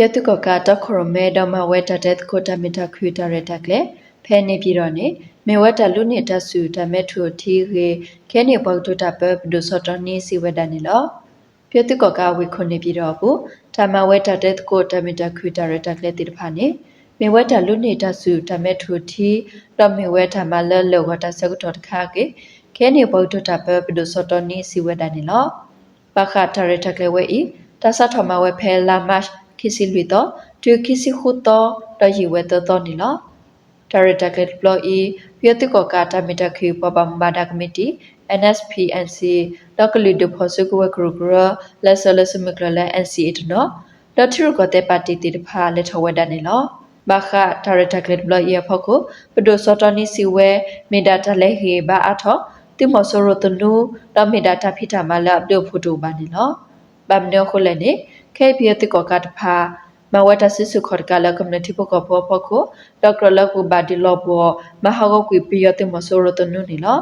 ဖျက်တုကကတခရမဲဒမဝဲတတဲ့ကိုတမီတာခွေတရတက်လေဖဲနေပြီးတော့နေမေဝတလူနေတဆူတမဲထူတီရေခဲနေပေါတုတပဘဒုစတနီစီဝဒနေလောဖျက်တုကကဝေခွနေပြီးတော့ဘူးတမဝဲတတဲ့ကိုတမီတာခွေတရတက်လေတိတဖာနေမေဝတလူနေတဆူတမဲထူတီတော့မေဝဲတမလလောကတဆကုတော်တခါကေခဲနေပေါတုတပဘဒုစတနီစီဝဒနေလောပခါတရတက်လေဝဲဤတဆထမဝဲဖဲလာမတ် ခီစီလူတော့တူခီစီခုတော့တရီဝဲတော့တော့နီလားဒါရတာကက်ဘလော့အီပြတ်ကောကာတာမီတာခီပပမ်ဘာဒါကမတီ NSPNC လကလီဒဖို့စကွေဂရုဂရလက်ဆလစမကလ NCA တနော်ဒထရကတဲ့ပါတီတီတဖာလက်ထဝဒနေလောဘာခဒါရတာကက်ဘလော့အီဖို့ကိုပဒိုစောတနီစီဝဲမီဒါတလဲဟေဘာအထောတိမဆိုရတနူတမီဒါတာဖိတာမလာဒိုဖိုတိုဘာနေလော ဘမ်နောခိုလည်းနေခဲပြတိကောကတဖာမဝတဆစုခေါ်ကလကမ္နတိပကဘောပခုဒေါက်တာလကူဘာဒီလောဘောမဟာဂကွေပြယတိမဆိုရတနုနီလော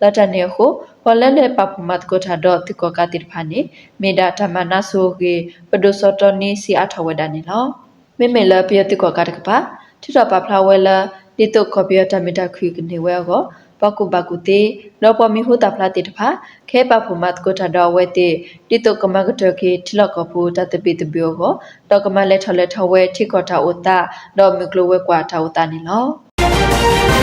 လတနေခုဟောလလေပပမတ်ကိုထာဒေါတိကောကတိဖာနေမေဒါဓမ္မနာဆိုကေပဒုစတနီစီအထဝဒနေလောမေမေလပြယတိကောကတကပါတိတော့ပဖလာဝဲလာဒီတုကောပြတမီတာခွေကနေဝဲကော ပကုဘကုတေလောပမီဟုတဖလာတိတဖာခဲပဖမတ်ကိုထာတော်ဝဲတေတိတုကမကတကေထလကပူတတပိတပြောကိုတောကမလက်ထလက်ထဝဲထိကောတာဥတာဒေါ်မီကလိုဝဲကွာတာဥတာနေလော